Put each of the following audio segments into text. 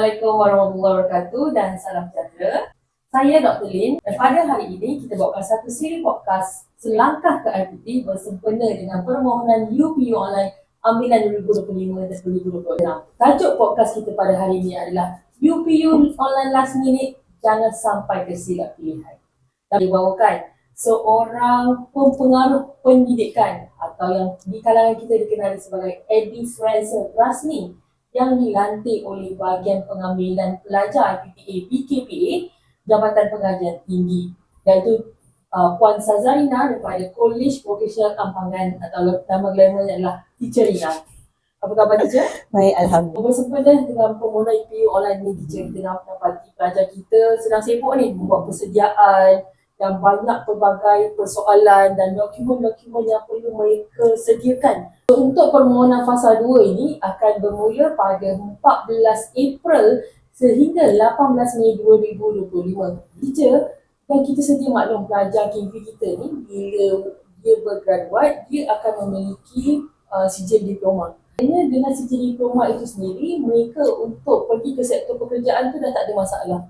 Assalamualaikum warahmatullahi wabarakatuh dan salam sejahtera. Saya Dr. Lin dan pada hari ini kita bawakan satu siri podcast Selangkah ke IPT bersempena dengan permohonan UPU online ambilan 2025 dan 2026. Tajuk podcast kita pada hari ini adalah UPU online last minute jangan sampai tersilap pilihan. Dan dibawakan seorang pempengaruh pendidikan atau yang di kalangan kita dikenali sebagai Eddie Fraser Rasmi yang dilantik oleh bahagian pengambilan pelajar PTA BKPA Jabatan Pengajian Tinggi iaitu uh, Puan Sazarina daripada College Vocational Kampangan atau nama glamournya adalah Teacher. Apa khabar teacher? Baik, Alhamdulillah. Bersempena dengan permohonan IPU online ni teacher kita nak pelajar kita sedang sibuk ni membuat persediaan dan banyak pelbagai persoalan dan dokumen-dokumen yang perlu mereka sediakan. Untuk permohonan fasa 2 ini akan bermula pada 14 April sehingga 18 Mei 2025. Teacher, dan kita sedia maklum pelajar KV kita ni bila dia bergraduate, dia akan memiliki uh, sijil diploma. Hanya dengan sijil diploma itu sendiri, mereka untuk pergi ke sektor pekerjaan tu dah tak ada masalah.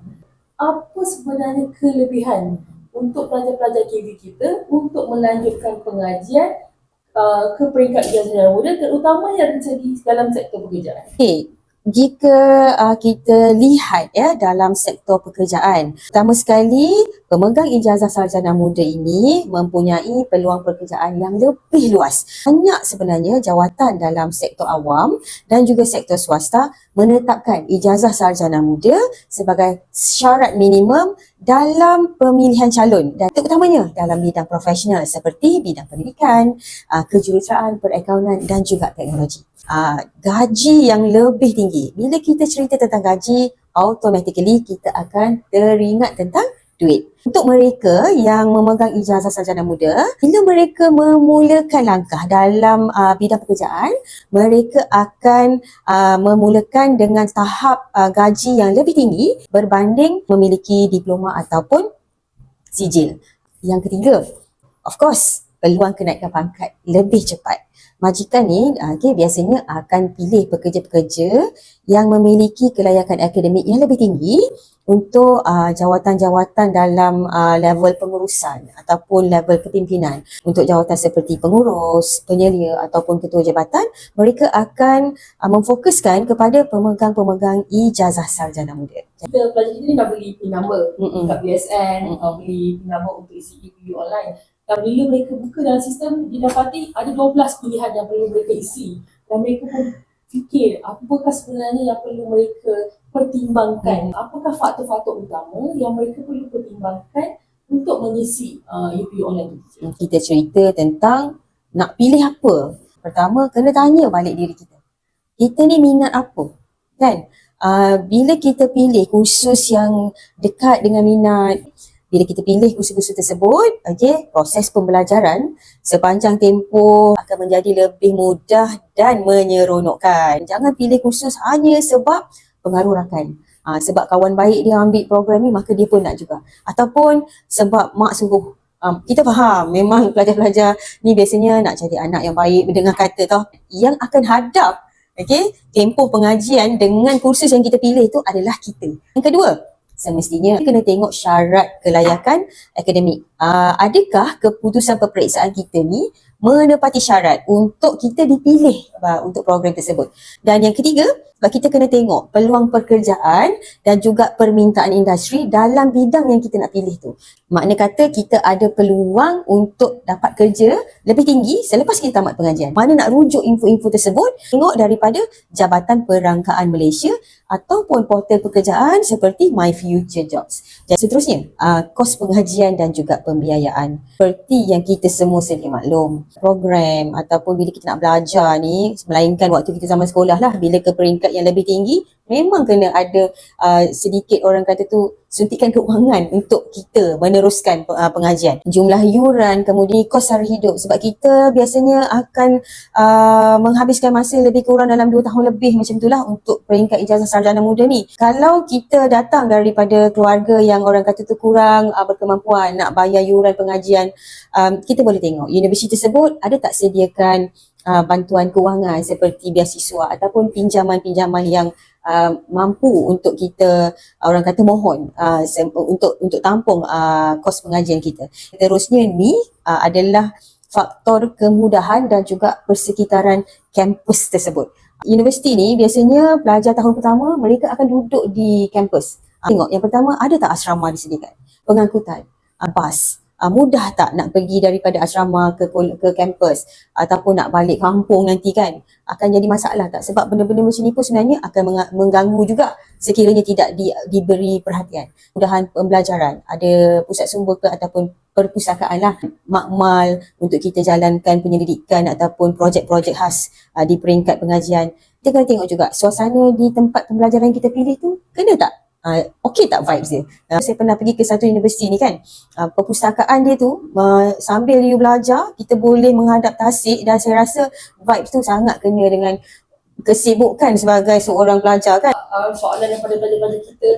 Apa sebenarnya kelebihan untuk pelajar-pelajar KV kita untuk melanjutkan pengajian uh, ke peringkat ijazah muda terutama yang terjadi dalam sektor pekerjaan. Okay. Jika uh, kita lihat ya dalam sektor pekerjaan, pertama sekali pemegang ijazah sarjana muda ini mempunyai peluang pekerjaan yang lebih luas. Banyak sebenarnya jawatan dalam sektor awam dan juga sektor swasta menetapkan ijazah sarjana muda sebagai syarat minimum dalam pemilihan calon dan terutamanya dalam bidang profesional seperti bidang pendidikan, uh, kejuruteraan, perakaunan dan juga teknologi. Uh, gaji yang lebih tinggi. Bila kita cerita tentang gaji, automatically kita akan teringat tentang duit. Untuk mereka yang memegang ijazah sarjana muda, bila mereka memulakan langkah dalam uh, bidang pekerjaan, mereka akan uh, memulakan dengan tahap uh, gaji yang lebih tinggi berbanding memiliki diploma ataupun sijil. Yang ketiga, of course, peluang kenaikan pangkat lebih cepat. Majikan ni okay, biasanya akan pilih pekerja-pekerja yang memiliki kelayakan akademik yang lebih tinggi untuk uh, jawatan-jawatan dalam uh, level pengurusan ataupun level kepimpinan untuk jawatan seperti pengurus, penyelia ataupun ketua jabatan mereka akan uh, memfokuskan kepada pemegang-pemegang ijazah sarjana muda. Kita pelajar kita ni dah beli PIN number Mm-mm. kat BSN, Mm-mm. beli PIN number untuk isi EPU online. Dan bila mereka buka dalam sistem, didapati ada 12 pilihan yang perlu mereka isi. Dan mereka pun fikir apakah sebenarnya yang perlu mereka pertimbangkan hmm. apakah faktor-faktor utama yang mereka perlu pertimbangkan untuk mengisi uh, UPU online itu. Hmm, kita cerita tentang nak pilih apa. Pertama, kena tanya balik diri kita. Kita ni minat apa? Kan? Uh, bila kita pilih kursus yang dekat dengan minat, bila kita pilih kursus-kursus tersebut, okay, proses pembelajaran sepanjang tempoh akan menjadi lebih mudah dan menyeronokkan. Jangan pilih kursus hanya sebab pengaruh rakan. Ha, sebab kawan baik dia ambil program ni maka dia pun nak juga. Ataupun sebab mak suruh. Um, kita faham memang pelajar-pelajar ni biasanya nak jadi anak yang baik mendengar kata tau. Yang akan hadap okay, tempoh pengajian dengan kursus yang kita pilih tu adalah kita. Yang kedua, semestinya kena tengok syarat kelayakan akademik. Uh, adakah keputusan peperiksaan kita ni menepati syarat untuk kita dipilih uh, untuk program tersebut. Dan yang ketiga, kita kena tengok peluang pekerjaan dan juga permintaan industri dalam bidang yang kita nak pilih tu. Makna kata kita ada peluang untuk dapat kerja lebih tinggi selepas kita tamat pengajian. Mana nak rujuk info-info tersebut? Tengok daripada Jabatan Perangkaan Malaysia ataupun portal pekerjaan seperti My Future Jobs. Dan seterusnya, uh, kos pengajian dan juga pembiayaan. Seperti yang kita semua sedia maklum, program ataupun bila kita nak belajar ni, melainkan waktu kita zaman sekolah lah, bila ke peringkat yang lebih tinggi, memang kena ada uh, sedikit orang kata tu suntikan keuangan untuk kita meneruskan uh, pengajian. Jumlah yuran, kemudian kos sara hidup sebab kita biasanya akan uh, menghabiskan masa lebih kurang dalam 2 tahun lebih macam itulah untuk peringkat ijazah sarjana muda ni. Kalau kita datang daripada keluarga yang orang kata tu kurang uh, berkemampuan nak bayar yuran pengajian, um, kita boleh tengok universiti tersebut ada tak sediakan uh, bantuan kewangan seperti beasiswa ataupun pinjaman-pinjaman yang uh, mampu untuk kita uh, orang kata mohon uh, untuk untuk tampung uh, kos pengajian kita. Terusnya ni uh, adalah faktor kemudahan dan juga persekitaran kampus tersebut. Universiti ni biasanya pelajar tahun pertama mereka akan duduk di kampus. Uh, tengok yang pertama ada tak asrama disediakan? Pengangkutan, uh, bas, uh, mudah tak nak pergi daripada asrama ke ke kampus ataupun nak balik kampung nanti kan? Akan jadi masalah tak? Sebab benda-benda macam ni pun sebenarnya akan mengganggu juga sekiranya tidak di, diberi perhatian. Mudahan pembelajaran ada pusat sumber ke ataupun perpustakaan lah makmal untuk kita jalankan penyelidikan ataupun projek-projek khas uh, di peringkat pengajian. Kita kena tengok juga suasana di tempat pembelajaran kita pilih tu kena tak uh, okey tak vibes dia? Uh, saya pernah pergi ke satu universiti ni kan? Uh, perpustakaan dia tu uh, sambil you belajar kita boleh menghadap tasik dan saya rasa vibes tu sangat kena dengan kesibukan sebagai seorang pelajar kan? Uh, soalan daripada pelajar-pelajar kita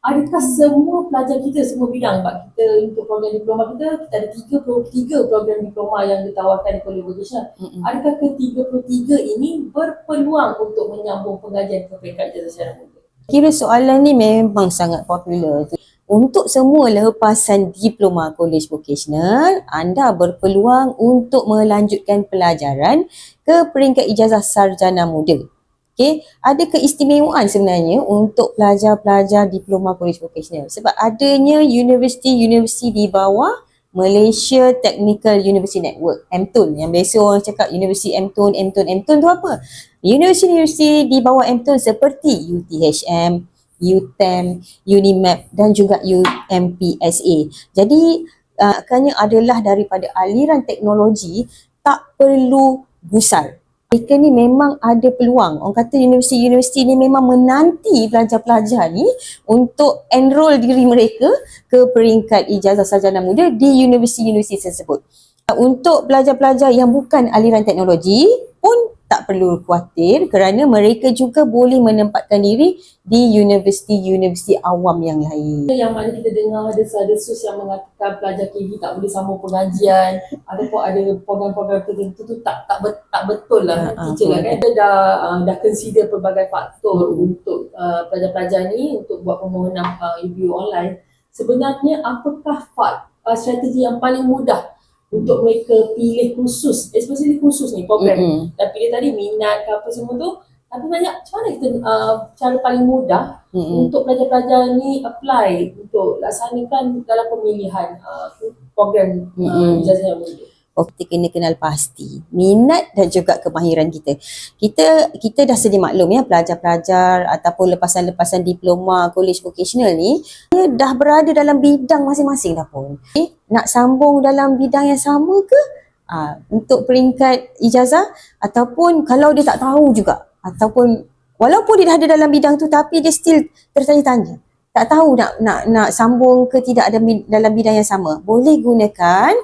adakah semua pelajar kita semua bidang sebab kita untuk program diploma kita kita ada tiga, pro, tiga program diploma yang ditawarkan oleh vocational. Mm-mm. adakah ketiga-tiga ini berpeluang untuk menyambung pengajian ke peringkat jasa secara muda Kira soalan ni memang sangat popular tu. Untuk semua lepasan diploma college vocational, anda berpeluang untuk melanjutkan pelajaran ke peringkat ijazah sarjana muda. Okey, ada keistimewaan sebenarnya untuk pelajar-pelajar diploma college vocational sebab adanya universiti-universiti di bawah Malaysia Technical University Network, MTUN. Yang biasa orang cakap Universiti MTUN, MTUN, MTUN tu apa? Universiti-universiti di bawah MTUN seperti UTHM, UTEM, UNIMAP dan juga UMPSA. Jadi uh, akannya adalah daripada aliran teknologi tak perlu gusar. Mereka ni memang ada peluang. Orang kata universiti-universiti ni memang menanti pelajar-pelajar ni untuk enroll diri mereka ke peringkat ijazah sarjana muda di universiti-universiti tersebut. Untuk pelajar-pelajar yang bukan aliran teknologi pun perlu khawatir kerana mereka juga boleh menempatkan diri di universiti-universiti awam yang lain. yang mana kita dengar desas-desus yang mengatakan pelajar KV tak boleh sambung pengajian ataupun ada program-program tertentu tu tak tak, bet, tak betul lah Ha, ha, teacher lah kan kita dah uh, dah consider pelbagai faktor Hmm. untuk uh, pelajar-pelajar ni untuk buat permohonan uh, UBU online sebenarnya apakah fak, uh, strategi yang paling mudah untuk mereka pilih khusus especially khusus ni program Mm-mm. dan pilih tadi minat ke apa semua tu tapi banyak macam mana kita uh, cara paling mudah Mm-mm. untuk pelajar-pelajar ni apply untuk laksanakan dalam pemilihan uh, program uh, Mm-mm. ijazah yang muda. Oh, kita kena kenal pasti minat dan juga kemahiran kita. Kita kita dah sedia maklum ya pelajar-pelajar ataupun lepasan-lepasan diploma college vocational ni dia dah berada dalam bidang masing-masing dah pun. Eh, nak sambung dalam bidang yang sama ke? Ah, untuk peringkat ijazah ataupun kalau dia tak tahu juga ataupun walaupun dia dah ada dalam bidang tu tapi dia still tertanya-tanya. Tak tahu nak nak nak sambung ke tidak ada dalam bidang yang sama. Boleh gunakan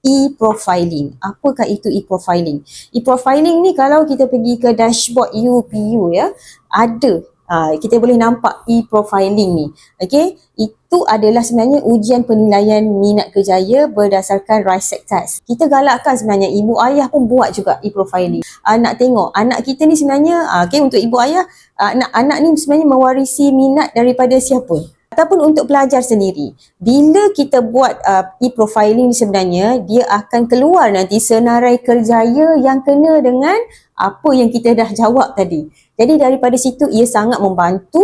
e-profiling. Apakah itu e-profiling? E-profiling ni kalau kita pergi ke dashboard UPU ya, ada uh, kita boleh nampak e-profiling ni. Okey, itu adalah sebenarnya ujian penilaian minat kerjaya berdasarkan RISEC test. Kita galakkan sebenarnya ibu ayah pun buat juga e-profiling. Uh, nak tengok anak kita ni sebenarnya uh, okey untuk ibu ayah uh, anak anak ni sebenarnya mewarisi minat daripada siapa? Ataupun untuk pelajar sendiri. Bila kita buat uh, e-profiling ni sebenarnya, dia akan keluar nanti senarai kerjaya yang kena dengan apa yang kita dah jawab tadi. Jadi daripada situ ia sangat membantu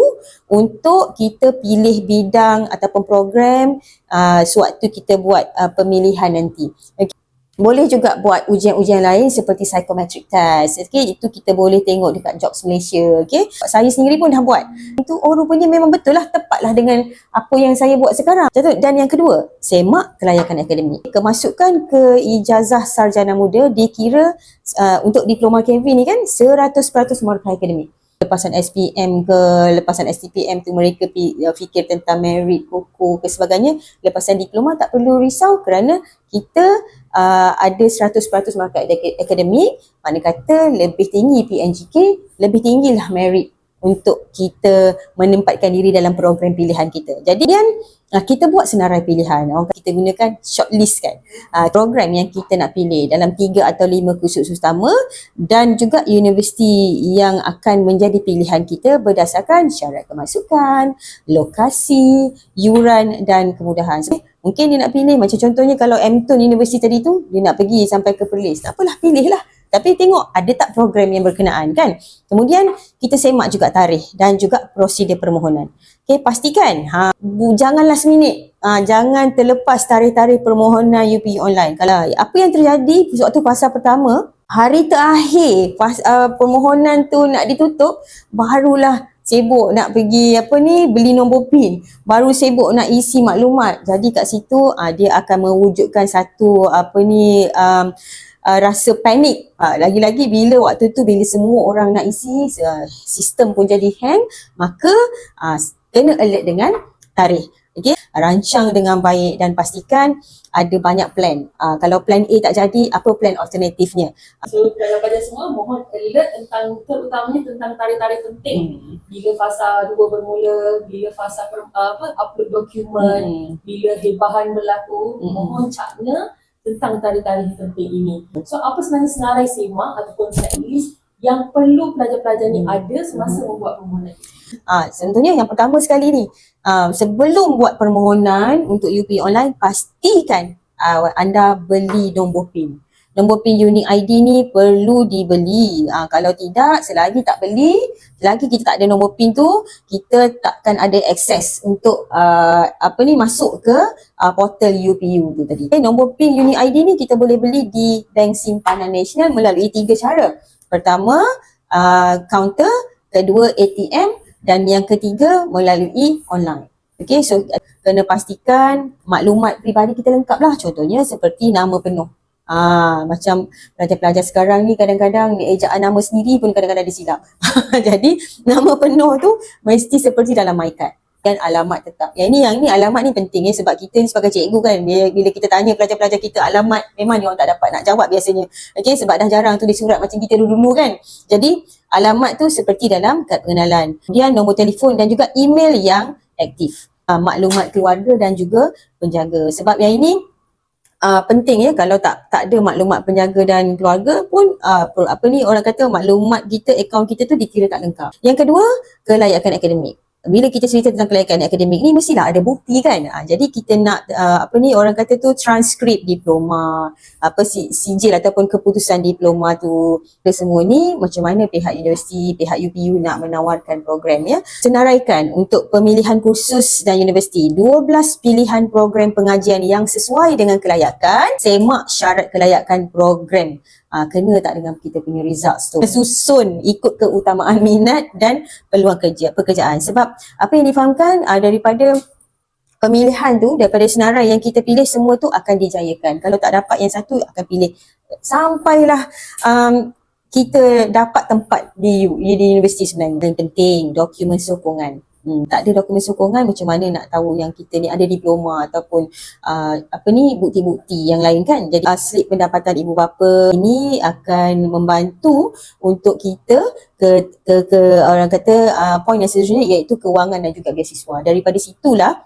untuk kita pilih bidang ataupun program uh, sewaktu kita buat uh, pemilihan nanti. Okay. Boleh juga buat ujian-ujian lain seperti psychometric test. Okay, itu kita boleh tengok dekat Jobs Malaysia. Okay, saya sendiri pun dah buat. Itu oh rupanya memang betul lah tepatlah dengan apa yang saya buat sekarang. Dan yang kedua, semak kelayakan akademik. Kemasukan ke ijazah sarjana muda dikira uh, untuk diploma KV ni kan 100% markah akademik. Lepasan SPM ke, lepasan STPM tu mereka uh, fikir tentang merit, koko ke sebagainya. Lepasan diploma tak perlu risau kerana kita uh, ada 100% markah ak- akademik. Mana kata lebih tinggi PNGK, lebih tinggilah merit untuk kita menempatkan diri dalam program pilihan kita. Jadi dan uh, kita buat senarai pilihan. Orang kita gunakan shortlist kan. Uh, program yang kita nak pilih dalam tiga atau lima kursus utama dan juga universiti yang akan menjadi pilihan kita berdasarkan syarat kemasukan, lokasi, yuran dan kemudahan. So, mungkin dia nak pilih macam contohnya kalau M-Tone University tadi tu dia nak pergi sampai ke Perlis. Tak apalah pilih lah. Tapi tengok ada tak program yang berkenaan kan. Kemudian kita semak juga tarikh dan juga prosedur permohonan. Okay, pastikan ha, bu, jangan last minute. Ha, jangan terlepas tarikh-tarikh permohonan UPU online. Kalau apa yang terjadi waktu fasa pertama, hari terakhir pas, uh, permohonan tu nak ditutup, barulah sibuk nak pergi apa ni beli nombor PIN. Baru sibuk nak isi maklumat. Jadi kat situ uh, dia akan mewujudkan satu apa ni um, uh, rasa panik. Uh, lagi-lagi bila waktu tu bila semua orang nak isi uh, sistem pun jadi hang maka uh, kena alert dengan tarikh rancang dengan baik dan pastikan ada banyak plan uh, kalau plan A tak jadi apa plan alternatifnya So pelajar-pelajar semua mohon alert tentang terutamanya tentang tarikh-tarikh penting. hmm. Bila fasa 2 bermula, bila fasa per, apa upload dokumen, Hmm. bila hebahan berlaku, Hmm. mohon cakna tentang tarikh-tarikh penting ini. So apa sebenarnya senarai semak ataupun checklist yang perlu pelajar-pelajar ni Hmm. ada semasa membuat permohonan? Ah, contohnya yang pertama sekali ni, ah, sebelum buat permohonan untuk UP online, pastikan ah, anda beli nombor PIN. Nombor PIN unik ID ni perlu dibeli. Ah, kalau tidak, selagi tak beli, selagi kita tak ada nombor PIN tu, kita takkan ada akses untuk ah, apa ni masuk ke ah, portal UPU tu tadi. Okay, nombor PIN unik ID ni kita boleh beli di Bank Simpanan Nasional melalui tiga cara. Pertama, ah, counter, kedua ATM dan yang ketiga melalui online. Okay, so kena pastikan maklumat peribadi kita lengkap lah. Contohnya seperti nama penuh. Ah, macam pelajar-pelajar sekarang ni kadang-kadang ejaan nama sendiri pun kadang-kadang disilap. Jadi nama penuh tu mesti seperti dalam MyCard dan alamat tetap. Yang ini yang ni alamat ni penting ya sebab kita ni sebagai cikgu kan bila, bila kita tanya pelajar-pelajar kita alamat memang dia orang tak dapat nak jawab biasanya. Okey sebab dah jarang tulis surat macam kita dulu-dulu kan. Jadi alamat tu seperti dalam kad pengenalan. Kemudian nombor telefon dan juga email yang aktif. Uh, maklumat keluarga dan juga penjaga. Sebab yang ini uh, penting ya kalau tak tak ada maklumat penjaga dan keluarga pun uh, apa ni orang kata maklumat kita akaun kita tu dikira tak lengkap. Yang kedua, kelayakan akademik. Bila kita cerita tentang kelayakan akademik ni mestilah ada bukti kan. Ha, jadi kita nak uh, apa ni orang kata tu transkrip diploma, apa si, sijil ataupun keputusan diploma tu. Dan semua ni macam mana pihak universiti, pihak UPU nak menawarkan program ya. Senaraikan untuk pemilihan kursus dan universiti 12 pilihan program pengajian yang sesuai dengan kelayakan, semak syarat kelayakan program. Uh, kena tak dengan kita punya results tu. Susun ikut keutamaan minat dan peluang kerja pekerjaan. Sebab apa yang difahamkan uh, daripada pemilihan tu daripada senarai yang kita pilih semua tu akan dijayakan. Kalau tak dapat yang satu akan pilih sampailah um, kita dapat tempat di, di universiti sebenarnya. Yang penting dokumen sokongan. Hmm, tak ada dokumen sokongan macam mana nak tahu yang kita ni ada diploma ataupun uh, apa ni bukti-bukti yang lain kan. Jadi uh, slip pendapatan ibu bapa ini akan membantu untuk kita ke ke, ke orang kata uh, poin yang seterusnya iaitu kewangan dan juga beasiswa. Daripada situlah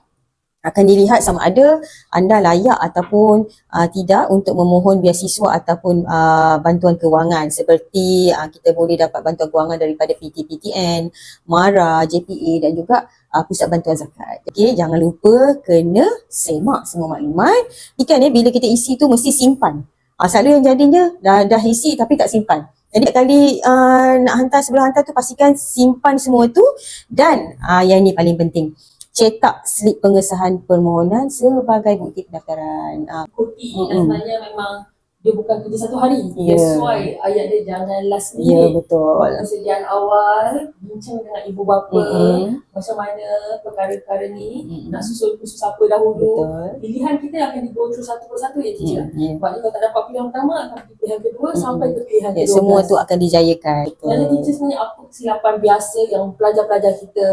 akan dilihat sama ada anda layak ataupun uh, tidak untuk memohon beasiswa ataupun uh, bantuan kewangan seperti uh, kita boleh dapat bantuan kewangan daripada PT-PTN, MARA, JPA dan juga uh, Pusat Bantuan Zakat. Okey, jangan lupa kena semak semua maklumat. Ikan ya bila kita isi tu mesti simpan. Uh, selalu yang jadinya dah, dah isi tapi tak simpan. Jadi kali uh, nak hantar sebelah hantar tu pastikan simpan semua tu dan uh, yang ni paling penting cetak slip pengesahan permohonan sebagai bukti pendaftaran. Uh, Mm-mm. dan sebenarnya memang dia bukan kerja satu hari. Ya. That's why ayat dia jangan last ya minute. betul. Persediaan awal, bincang dengan ibu bapa, Mm-mm. macam mana perkara-perkara ni, Mm-mm. nak susun kursus apa dahulu. Betul. Pilihan kita akan di go through satu persatu ya teacher. Mm, ya. Sebab kalau tak dapat pilihan pertama, akan pilihan kedua Mm-mm. sampai ke pilihan Ya, kedua. semua tu akan dijayakan. Jadi teacher sebenarnya apa kesilapan biasa yang pelajar-pelajar kita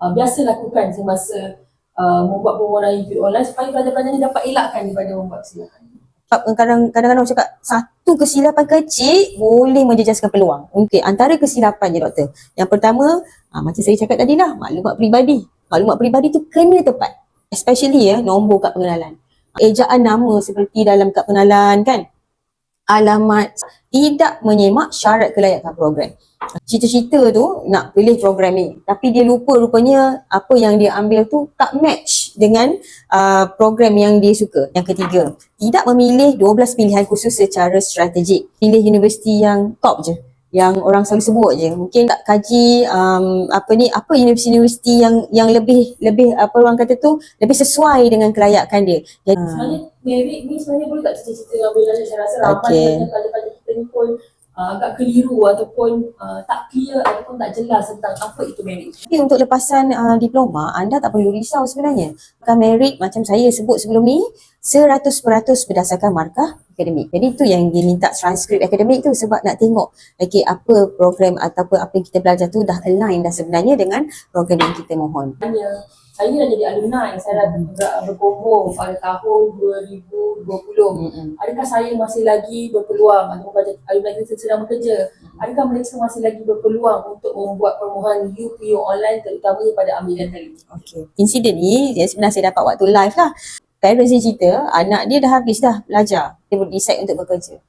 uh, biasa lakukan semasa uh, membuat permohonan UP online supaya pelajar-pelajar ni dapat elakkan daripada membuat kesilapan. Kadang-kadang orang cakap satu kesilapan kecil boleh menjejaskan peluang. Okey, antara kesilapan je doktor. Yang pertama, ah, macam saya cakap tadi lah, maklumat peribadi. Maklumat peribadi tu kena tepat. Especially ya, nombor kad pengenalan. Ejaan nama seperti dalam kad pengenalan kan. Alamat tidak menyemak syarat kelayakan program. Cita-cita tu nak pilih program ni. Tapi dia lupa rupanya apa yang dia ambil tu tak match dengan uh, program yang dia suka. Yang ketiga, tidak memilih 12 pilihan khusus secara strategik. Pilih universiti yang top je. Yang orang selalu sebut je. Mungkin tak kaji um, apa ni apa universiti-universiti yang yang lebih lebih apa orang kata tu lebih sesuai dengan kelayakan dia. Jadi, Sebenarnya merit ni sebenarnya boleh tak cita-cita ambil lagi saya rasa ramai okay. pelajar-pelajar kita ni pun uh, agak keliru ataupun uh, tak clear ataupun tak jelas tentang apa itu merit. Tapi untuk lepasan uh, diploma, anda tak perlu risau sebenarnya. Bukan merit macam saya sebut sebelum ni, 100% berdasarkan markah akademik. Jadi itu yang dia minta transkrip akademik tu sebab nak tengok okay, apa program ataupun apa yang kita belajar tu dah align dah sebenarnya dengan program yang kita mohon. Hanya saya dah jadi alumni, saya dah ber- berkumpul pada tahun 2020. Mm-mm. Adakah saya masih lagi berpeluang ataupun pelajar alumni kita sedang bekerja? Adakah mereka masih lagi berpeluang untuk membuat permohonan UPU online terutamanya pada ambilan ini? Okay. Insiden ni dia sebenarnya saya dapat waktu live lah. Parents dia cerita anak dia dah habis dah belajar. Dia decide untuk bekerja.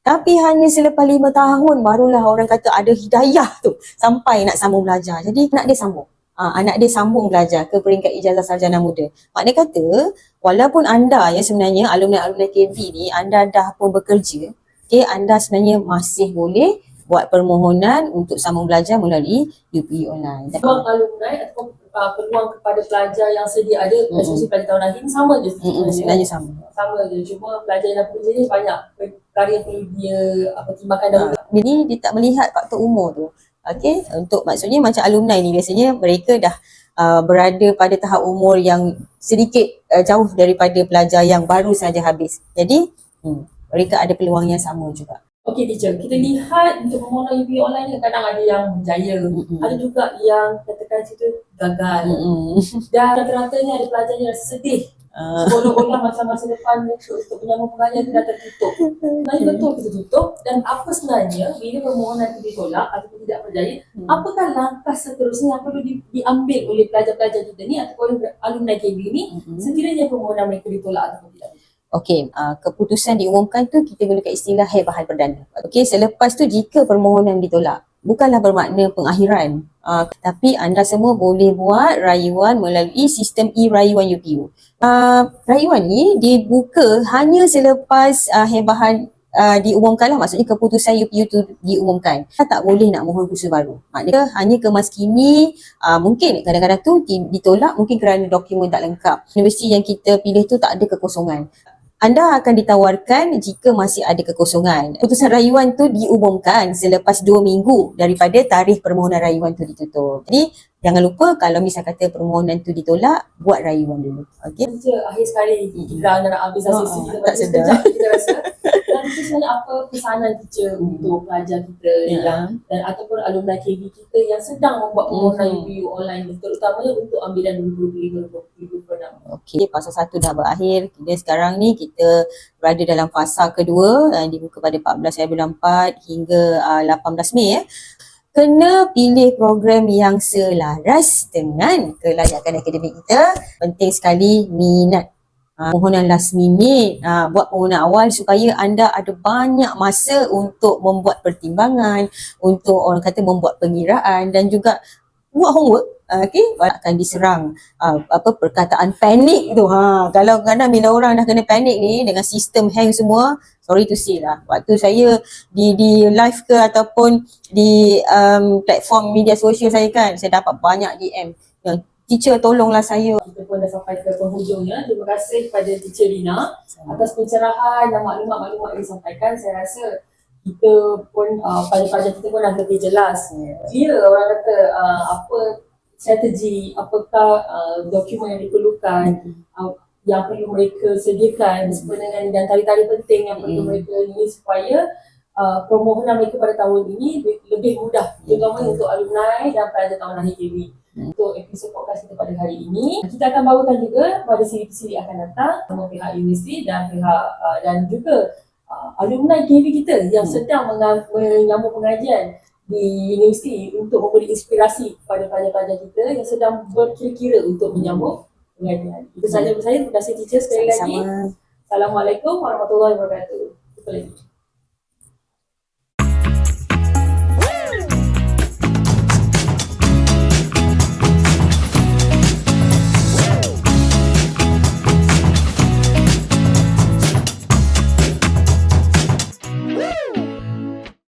Tapi hanya selepas lima tahun barulah orang kata ada hidayah tu sampai nak sambung belajar. Jadi anak dia sambung. Ha, anak dia sambung belajar ke peringkat ijazah sarjana muda. Maknanya kata walaupun anda ya sebenarnya alumni-alumni KB ni anda dah pun bekerja, okay, anda sebenarnya masih boleh buat permohonan untuk sambung belajar melalui UPE online. Peluang alumni ataupun uh, peluang kepada pelajar yang sedia ada, Mm-mm. especially pelajar tahun akhir sama je Mm-mm, sebenarnya sama. sama je cuma pelajar yang dah bekerja ni banyak perkara yang perlu dia uh, pertimbangkan dahulu Jadi dia tak melihat faktor umur tu. Okey, untuk maksudnya macam alumni ni biasanya mereka dah uh, berada pada tahap umur yang sedikit uh, jauh daripada pelajar yang baru saja habis. Jadi hmm, mereka ada peluang yang sama juga. Okey teacher, kita lihat untuk permohonan UPU online ni kadang ada yang berjaya Mm-mm. ada juga yang katakan situ gagal Mm-mm. dan rata-ratanya ada pelajar yang sedih seolah-olah masa masa depan untuk penyambung pengajian itu dah tertutup sebenarnya betul kita tutup dan apa sebenarnya bila permohonan itu ditolak ataupun tidak berjaya Hmm. apakah langkah seterusnya yang perlu di, diambil oleh pelajar-pelajar kita ni ataupun alumni KB ni Mm-mm. sekiranya permohonan mereka ditolak ataupun tidak Okey, uh, keputusan diumumkan tu kita gunakan istilah hebahan perdana. Okey, selepas tu jika permohonan ditolak, bukanlah bermakna pengakhiran. Uh, tapi anda semua boleh buat rayuan melalui sistem e-rayuan UPU. Uh, rayuan ni dibuka hanya selepas uh, hebahan uh, diumumkan lah. Maksudnya keputusan UPU tu diumumkan. Tak boleh nak mohon kursus baru. Maknanya hanya kemas kini uh, mungkin kadang-kadang tu di- ditolak mungkin kerana dokumen tak lengkap. Universiti yang kita pilih tu tak ada kekosongan anda akan ditawarkan jika masih ada kekosongan. Putusan rayuan tu diumumkan selepas dua minggu daripada tarikh permohonan rayuan tu ditutup. Jadi jangan lupa kalau misal kata permohonan tu ditolak, buat rayuan dulu. Okey? Akhir sekali kita nak habis Ha, sesi ha, kita tak sedar. kita rasa. Dan sebenarnya apa pesanan teacher Mm. untuk pelajar kita yang dan ataupun alumni KB kita yang sedang membuat permohonan Mhm. UPU online terutamanya untuk ambilan 2025-2026. Okey, fasa satu dah berakhir. Kita sekarang ni kita berada dalam fasa kedua yang dibuka pada 14 bulan 4 hingga uh, 18 Mei eh. Kena pilih program yang selaras dengan kelayakan akademik kita. Penting sekali minat. Uh, permohonan last minute, uh, buat permohonan awal supaya anda ada banyak masa untuk membuat pertimbangan, untuk orang kata membuat pengiraan dan juga buat homework. Uh, okay, akan diserang. Uh, apa perkataan panik tu. Ha kalau kadang bila orang dah kena panik ni dengan sistem hang semua sorry to say lah. Waktu saya di di live ke ataupun di um, platform media sosial saya kan saya dapat banyak DM yang teacher tolonglah saya. Kita pun dah sampai ke penghujungnya. Terima kasih kepada teacher Lina atas pencerahan dan maklumat-maklumat yang disampaikan. Saya rasa kita pun uh, pelajar-pelajar kita pun dah lebih jelas. Clear orang kata uh, apa strategi, apakah uh, dokumen yang diperlukan, uh, yang perlu mereka sediakan sebenarnya dan tari-tari penting yang perlu Hmm. mereka ini supaya uh, permohonan mereka pada tahun ini lebih- mudah terutama Hmm. untuk alumni dan pelajar tahun akhir KB. untuk episod podcast kita pada hari ini. Kita akan bawakan juga pada siri-siri akan datang sama pihak universiti dan pihak uh, dan juga uh, alumni KV kita yang Hmm. sedang menyambung pengajian di universiti untuk memberi inspirasi kepada pelajar-pelajar kita yang sedang berkira-kira untuk menyambung pengajian. Itu sahaja dari saya. Terima kasih teacher sekali lagi. Assalamualaikum warahmatullahi wabarakatuh. Jumpa lagi.